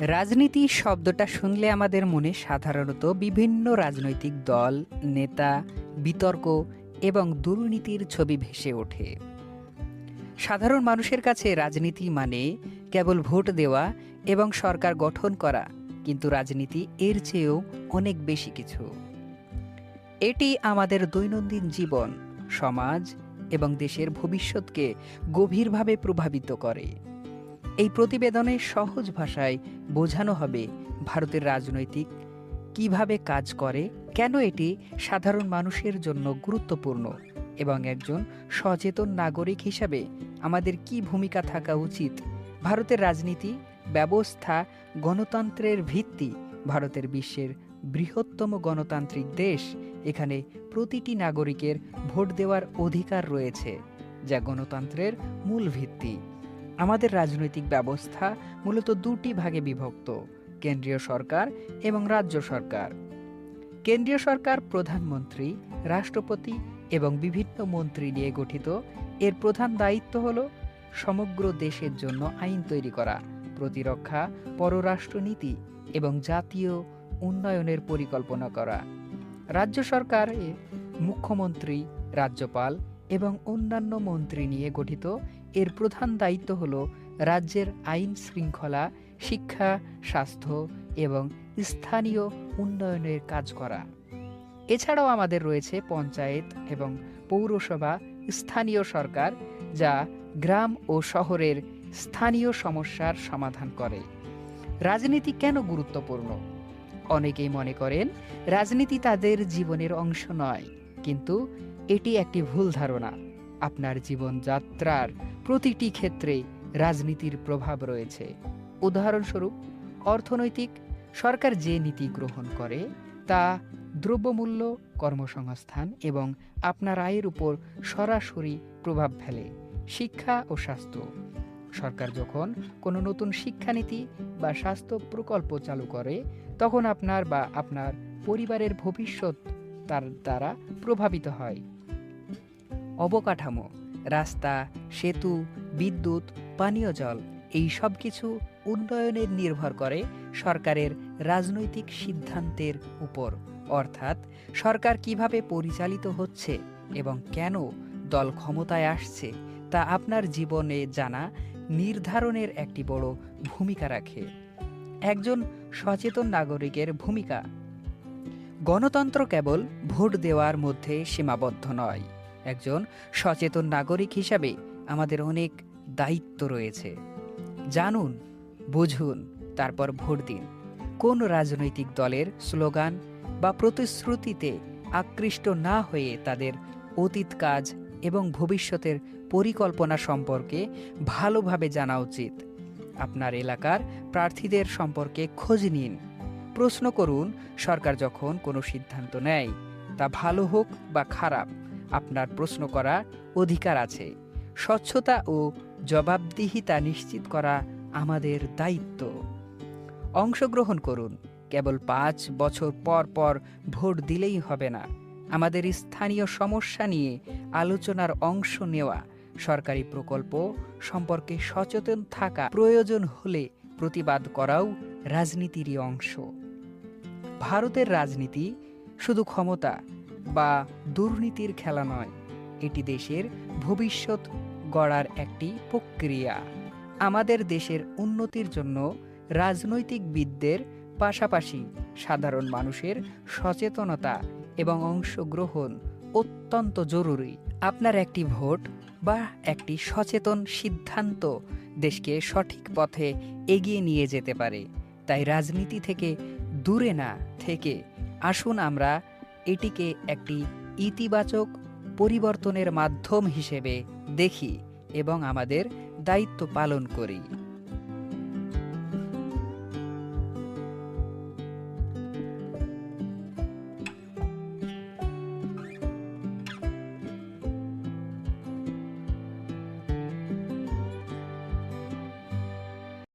রাজনীতি শব্দটা শুনলে আমাদের মনে সাধারণত বিভিন্ন রাজনৈতিক দল, নেতা, বিতর্ক এবং দুর্নীতির ছবি ভেসে ওঠে। সাধারণ মানুষের কাছে রাজনীতি মানে কেবল ভোট দেওয়া এবং সরকার গঠন করা, কিন্তু রাজনীতি এর চেয়েও অনেক বেশি কিছু। এটি আমাদের দৈনন্দিন জীবন, সমাজ এবং দেশের ভবিষ্যৎকে গভীরভাবে প্রভাবিত করে। এই প্রতিবেদনে সহজ ভাষায় বোঝানো হবে ভারতের রাজনৈতিক কীভাবে কাজ করে, কেন এটি সাধারণ মানুষের জন্য গুরুত্বপূর্ণ এবং একজন সচেতন নাগরিক হিসাবে আমাদের কি ভূমিকা থাকা উচিত, ভারতের রাজনীতি, ব্যবস্থা, গণতন্ত্রের ভিত্তি, ভারতের বিশ্বের বৃহত্তম গণতান্ত্রিক দেশ, এখানে প্রতিটি নাগরিকের ভোট দেওয়ার অধিকার রয়েছে, যা গণতন্ত্রের মূল ভিত্তি। আমাদের রাজনৈতিক ব্যবস্থা মূলত দুটি ভাগে বিভক্ত, কেন্দ্রীয় সরকার এবং রাজ্য সরকার। কেন্দ্রীয় সরকার প্রধানমন্ত্রী, রাষ্ট্রপতি এবং বিভিন্ন মন্ত্রী নিয়ে গঠিত। এর প্রধান দায়িত্ব হল সমগ্র দেশের জন্য আইন তৈরি করা, প্রতিরক্ষা, পররাষ্ট্রনীতি এবং জাতীয় উন্নয়নের পরিকল্পনা করা। রাজ্য সরকার মুখ্যমন্ত্রী, রাজ্যপাল এবং অন্যান্য মন্ত্রী নিয়ে গঠিত এর প্রধান দায়িত্ব হল রাজ্যের আইন শৃঙ্খলা, শিক্ষা, স্বাস্থ্য এবং স্থানীয় উন্নয়নের কাজ করা। এছাড়াও আমাদের রয়েছে পঞ্চায়েত এবং পৌরসভা, স্থানীয় সরকার, যা গ্রাম ও শহরের স্থানীয় সমস্যার সমাধান করে। রাজনীতি কেন গুরুত্বপূর্ণ? অনেকেই মনে করেন, রাজনীতি তাদের জীবনের অংশ নয়, কিন্তু এটি একটি ভুল ধারণা। আপনার জীবনযাত্রার প্রতিটি ক্ষেত্রে রাজনীতির প্রভাব রয়েছে। উদাহরণস্বরূপ, অর্থনৈতিক, সরকার যে নীতি গ্রহণ করে তা দ্রব্যমূল্য, কর্মসংস্থান এবং আপনার আয়ের উপর সরাসরি প্রভাব ফেলে, শিক্ষা ও স্বাস্থ্য। সরকার যখন কোনো নতুন শিক্ষানীতি বা স্বাস্থ্য প্রকল্প চালু করে, তখন আপনার বা আপনার পরিবারের ভবিষ্যৎ তার দ্বারা প্রভাবিত হয়। অবকাঠামো, রাস্তা, সেতু, বিদ্যুৎ, পানীয় জল, এই সব কিছু উন্নয়নের নির্ভর করে সরকারের রাজনৈতিক সিদ্ধান্তের উপর। অর্থাৎ সরকার কীভাবে পরিচালিত হচ্ছে এবং কেন দল ক্ষমতায় আসছে তা আপনার জীবনে জানা নির্ধারণের একটি বড় ভূমিকা রাখে। একজন সচেতন নাগরিকের ভূমিকা। গণতন্ত্র কেবল ভোট দেওয়ার মধ্যে সীমাবদ্ধ নয়। একজন সচেতন নাগরিক হিসাবে আমাদের অনেক দায়িত্ব রয়েছে। জানুন, বুঝুন, তারপর ভোট দিন। কোন রাজনৈতিক দলের স্লোগান বা প্রতিশ্রুতিতে আকৃষ্ট না হয়ে তাদের অতীত কাজ এবং ভবিষ্যতের পরিকল্পনা সম্পর্কে ভালোভাবে জানা উচিত। আপনার এলাকার প্রার্থীদের সম্পর্কে খোঁজ নিন। প্রশ্ন করুন, সরকার যখন কোনো সিদ্ধান্ত নেয়, তা ভালো হোক বা খারাপ আপনার প্রশ্ন করা অধিকার আছে। স্বচ্ছতা ও জবাবদিহিতা নিশ্চিত করা আমাদের দায়িত্ব। অংশগ্রহণ করুন। কেবল পাঁচ বছর পর পর ভোট দিলেই হবে না। আমাদের স্থানীয় সমস্যা নিয়ে আলোচনার অংশ নেওয়া, সরকারি প্রকল্প সম্পর্কে সচেতন থাকা প্রয়োজন হলে প্রতিবাদ করাও রাজনীতিরই অংশ। ভারতের রাজনীতি শুধু ক্ষমতা বা দুর্নীতির খেলা নয়। এটি দেশের ভবিষ্যৎ গড়ার একটি প্রক্রিয়া। আমাদের দেশের উন্নতির জন্য রাজনৈতিকবিদদের পাশাপাশি সাধারণ মানুষের সচেতনতা এবং অংশগ্রহণ অত্যন্ত জরুরি। আপনার একটি ভোট বা একটি সচেতন সিদ্ধান্ত দেশকে সঠিক পথে এগিয়ে নিয়ে যেতে পারে। তাই রাজনীতি থেকে দূরে না থেকে আসুন আমরা এটিকে একটি ইতিবাচক পরিবর্তনের মাধ্যম হিসেবে দেখি এবং আমাদের দায়িত্ব পালন করি।